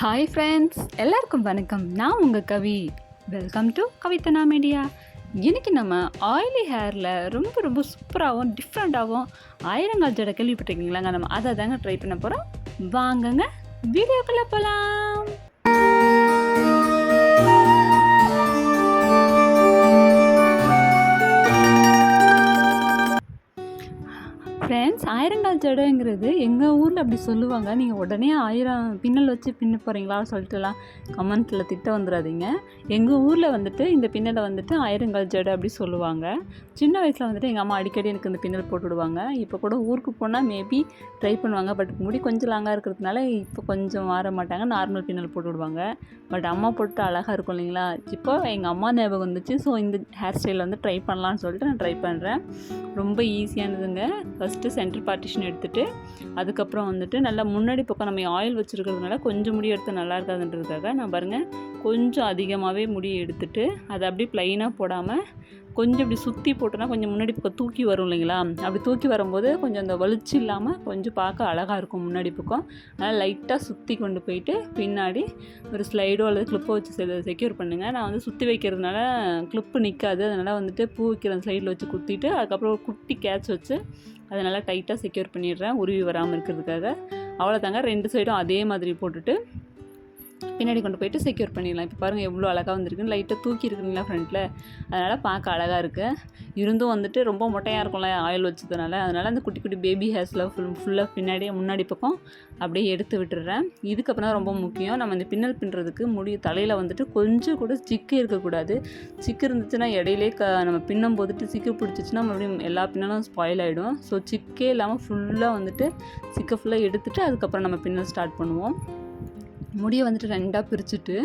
Hi friends எல்லாருக்கும் வணக்கம். நான் உங்கள் Kavi. Welcome to Kavithana media இன்றைக்கி நம்ம ஆயிலி ஹேரில் ரொம்ப ரொம்ப சூப்பராகவும் டிஃப்ரெண்ட்டாகவும் ஆயிரங்கால் ஜடை கேள்விப்பட்டிருக்கீங்களாங்க. நம்ம அதை தாங்க ட்ரை பண்ண போகிறோம் வாங்கங்க வீடியோக்குள்ளே போகலாம் ஃப்ரெண்ட்ஸ் ஆயிரங்கால் ஜடைங்கிறது எங்கள் ஊரில் அப்படி சொல்லுவாங்க. நீங்கள் உடனே ஆயிரம் பின்னல் வச்சு பின்ன போகிறீங்களா சொல்லிட்டுலாம் கமெண்ட்டில் திட்ட வந்துடாதீங்க எங்கள் ஊரில் வந்துட்டு இந்த பின்னலை வந்துட்டு ஆயிரங்கால் ஜடை அப்படி சொல்லுவாங்க. சின்ன வயசில் வந்துட்டு எங்கள் அம்மா அடிக்கடி எனக்கு இந்த பின்னல் போட்டு விடுவாங்க இப்போ கூட ஊருக்கு போனால் மேபி ட்ரை பண்ணுவாங்க. பட் முடி கொஞ்சம் லாங்காக இருக்கிறதுனால இப்போ கொஞ்சம் மாற மாட்டாங்க. நார்மல் பின்னல் போட்டு விடுவாங்க பட் அம்மா போட்டு அழகாக இருக்கும் இல்லைங்களா? இப்போ எங்கள் அம்மா ஞாபகம் வந்துச்சு. ஸோ இந்த ஹேர் ஸ்டைல் வந்து ட்ரை பண்ணலான்னு சொல்லிட்டு நான் ட்ரை பண்ணுறேன் ரொம்ப ஈஸியானதுங்க ஃபஸ்ட் ஃபஸ்ட்டு சென்டர் பார்ட்டிஷன் எடுத்துகிட்டு அதுக்கப்புறம் வந்துட்டு நல்லா முன்னாடி பக்கம் நம்ம ஆயில் வச்சுருக்கிறதுனால கொஞ்சம் முடி எடுத்து நல்லா இருக்காதுன்றதுக்காக நான் பாருங்கள் கொஞ்சம் அதிகமாகவே முடி எடுத்துட்டு அதை அப்படியே ப்ளைனாக போடாமல் கொஞ்சம் இப்படி சுற்றி போட்டோன்னா கொஞ்சம் முன்னாடி பக்கம் தூக்கி வரும் இல்லைங்களா? அப்படி தூக்கி வரும்போது கொஞ்சம் அந்த வலிச்சு இல்லாமல் கொஞ்சம் பார்க்க அழகாக இருக்கும் முன்னாடி பக்கம். அதனால் லைட்டாக சுற்றி கொண்டு போயிட்டு பின்னாடி ஒரு ஸ்லைடோ அல்லது கிளிப்போ வச்சு செக்யூர் பண்ணுங்கள் நான் வந்து சுற்றி வைக்கிறதுனால கிளிப்பு நிற்காது அதனால் வந்துட்டு பூ வைக்கிற ஸ்லைடில் வச்சு குத்திட்டு அதுக்கப்புறம் ஒரு குட்டி கேட்ச் வச்சு அதை நல்லா டைட்டாக செக்யூர் பண்ணிடுறேன். உருவி வராமல் இருக்கிறதுக்காக. அவ்வளோதாங்க ரெண்டு சைடும் அதே மாதிரி போட்டுட்டு பின்னாடி கொண்டு போயிட்டு செக்யூர் பண்ணிடலாம். இப்போ பாருங்கள் எவ்வளோ அழகாக வந்திருக்குன்னு. லைட்டாக தூக்கி இருக்குங்களா ஃப்ரண்ட்டில் அதனால் பார்க்க அழகாக இருக்குது இருந்தும் வந்துட்டு ரொம்ப மொட்டையாக இருக்கும்ல ஆயில் வச்சதுனால. அதனால் அந்த குட்டி குட்டி பேபி ஹேர்ஸில் ஃபுல் ஃபுல்லாக பின்னாடியே முன்னாடி பக்கம் அப்படியே எடுத்து விட்டுடுறேன். இதுக்கப்புறம் தான் ரொம்ப முக்கியம் நம்ம இந்த பின்னல் பின்னுறதுக்கு முடி தலையில் வந்துட்டு கொஞ்சம் கூட சிக்கு இருக்கக்கூடாது. சிக்கு இருந்துச்சுன்னா இடையிலே க நம்ம பின்னும் போதுட்டு சிக்கு பிடிச்சிச்சின்னா மறுபடியும் எல்லா பின்னலும் ஸ்பாயில் ஆகிடும் ஸோ சிக்கே இல்லாமல் ஃபுல்லாக வந்துட்டு சிக்கை ஃபுல்லாக எடுத்துகிட்டு அதுக்கப்புறம் நம்ம பின்னல் ஸ்டார்ட் பண்ணுவோம். முடியை வந்துட்டு ரெண்டாக பிரிச்சுட்டு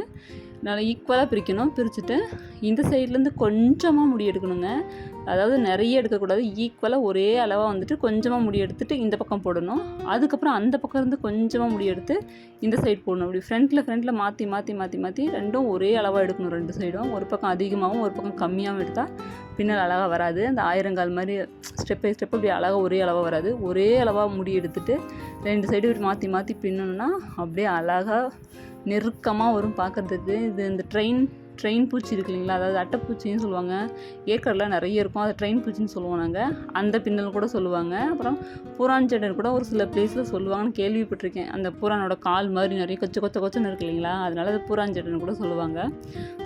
நல்லா ஈக்குவலாக பிரிக்கணும். பிரிச்சுட்டு இந்த சைட்லேருந்து கொஞ்சமாக முடி எடுக்கணுங்க. அதாவது நிறைய எடுக்கக்கூடாது. ஈக்குவலாக ஒரே அளவாக வந்துட்டு கொஞ்சமாக முடி எடுத்துட்டு இந்த பக்கம் போடணும். அதுக்கப்புறம் அந்த பக்கம் இருந்து கொஞ்சமாக முடி எடுத்து இந்த சைடு போடணும். அப்படி ஃப்ரண்ட்டில் ஃப்ரண்ட்டில் மாற்றி மாற்றி மாற்றி மாற்றி ரெண்டும் ஒரே அளவாக எடுக்கணும். ரெண்டு சைடும் ஒரு பக்கம் அதிகமாகவும் ஒரு பக்கம் கம்மியாகவும் எடுத்தால் பின்னல் அழகாக வராது. அந்த ஆயிரங்கால் மாதிரி ஸ்டெப் பை ஸ்டெப் அப்படி அழகாக ஒரே அளவாக வராது. ஒரே அளவாக முடி எடுத்துகிட்டு ரெண்டு சைடு இப்படி மாற்றி மாற்றி பின்னணுன்னா அப்படியே அழகாக நெருக்கமாக வரும் பார்க்குறதுக்கு. இது இந்த ட்ரெயின் ட்ரெயின் பூச்சி இருக்கு இல்லைங்களா? அதாவது அட்டைப்பூச்சின்னு சொல்லுவாங்க. ஏக்கரில் நிறைய இருக்கும். அதை ட்ரெயின் பூச்சின்னு சொல்லுவோம் நாங்கள் அந்த பின்னல் கூட சொல்லுவாங்க. அப்புறம் பூரான் ஜடன் கூட ஒரு சில பிளேஸில் சொல்லுவாங்கன்னு கேள்விப்பட்டிருக்கேன். அந்த பூரானோட கால் மாதிரி நிறைய கொச்ச கொச்ச கொச்சன்னு இருக்கு இல்லைங்களா? அதனால அது பூரான் ஜடன் கூட சொல்லுவாங்க.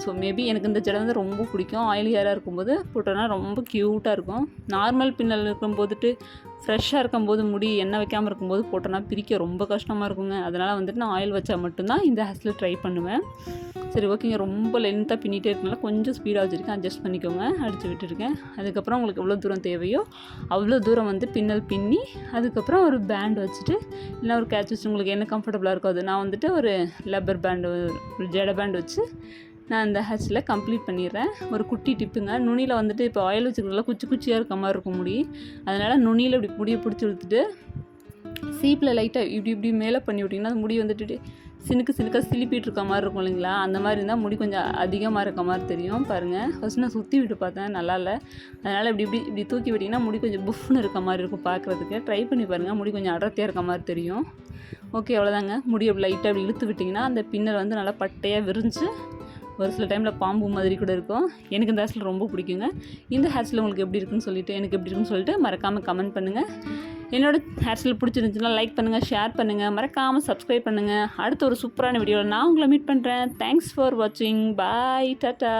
ஸோ மேபி எனக்கு இந்த ஜடை வந்து ரொம்ப பிடிக்கும். ஆயில் ஹேராக இருக்கும்போது போட்டோன்னா ரொம்ப க்யூட்டாக இருக்கும். நார்மல் பின்னல் இருக்கும் போதுட்டு ஃப்ரெஷ்ஷாக இருக்கும்போது முடி எண்ணெய் வைக்காமல் இருக்கும்போது போட்டோன்னா பிரிக்க ரொம்ப கஷ்டமாக இருக்குங்க. அதனால் வந்துட்டு நான் ஆயில் வச்சால் மட்டும்தான் இந்த ஹேர்ஸில் ட்ரை பண்ணுவேன். சரி ஓகேங்க. ரொம்ப லென்த்தாக பின்னிட்டே இருக்கனால கொஞ்சம் ஸ்பீடாக வச்சுருக்கேன். அட்ஜஸ்ட் பண்ணிக்கோங்க. அடித்து விட்டுருக்கேன். அதுக்கப்புறம் உங்களுக்கு எவ்வளோ தூரம் தேவையோ அவ்வளோ தூரம் வந்து பின்னல் பின்னி அதுக்கப்புறம் ஒரு பேண்ட் வச்சுட்டு இல்லை ஒரு கேட்ச் வச்சு உங்களுக்கு என்ன கம்ஃபர்டபுளாக இருக்கோ அது. நான் வந்துட்டு ஒரு லப்பர் பேண்டு ஒரு ஜட பேண்ட் வச்சு நான் அந்த ஹேர்ஸில் கம்ப்ளீட் பண்ணிடுறேன். ஒரு குட்டி டிப்புங்க. நுனியில் வந்துட்டு இப்போ ஆயில் வச்சுக்கிறதுல குச்சி குச்சியாக இருக்க மாதிரி இருக்கும் முடி. அதனால் நுனியில் இப்படி முடியை பிடிச்சி கொடுத்துட்டு சீப்பில் லைட்டாக இப்படி இப்படி மேலே பண்ணி விட்டிங்கன்னா முடி வந்துட்டு சினுக்கு சினுக்காக சிலிப்பிட்டு இருக்க மாதிரி இருக்கும் இல்லைங்களா? அந்த மாதிரி இருந்தால் முடி கொஞ்சம் அதிகமாக இருக்க மாதிரி தெரியும். பாருங்கள் ஃபஸ்ட் நான் சுற்றி விட்டு பார்த்தேன். நல்லா இல்லை. அதனால் இப்படி இப்படி இப்படி தூக்கி விட்டிங்கன்னா முடி கொஞ்சம் புஃப்னு இருக்க மாதிரி இருக்கும் பார்க்குறதுக்கு. ட்ரை பண்ணி பாருங்கள் முடி கொஞ்சம் அடர்த்தியாக இருக்க மாதிரி தெரியும். ஓகே அவ்வளோதாங்க முடி அப்படி லைட்டாக அப்படி இழுத்து விட்டிங்கன்னா அந்த பின்னல் வந்து நல்லா பட்டையாக விரிஞ்சு ஒரு சில டைமில் பாம்பு மாதிரி கூட இருக்கும். எனக்கு இந்த ஹேர்ஸ்டைல் ரொம்ப பிடிக்குங்க. இந்த ஹேர் ஸ்டைல் உங்களுக்கு எப்படி இருக்குன்னு சொல்லிட்டு எனக்கு எப்படி இருக்குன்னு சொல்லிட்டு மறக்காமல் கமெண்ட் பண்ணுங்கள் என்னோட ஹேர்ஸ்டைல் பிடிச்சிருந்துச்சுன்னா லைக் பண்ணுங்கள் ஷேர் பண்ணுங்கள் மறக்காமல் சப்ஸ்கிரைப் பண்ணுங்கள் அடுத்த ஒரு சூப்பரான வீடியோவில் நான் உங்களை மீட் பண்ணுறேன் தேங்க்ஸ் ஃபார் வாட்சிங் பாய் டாட்டா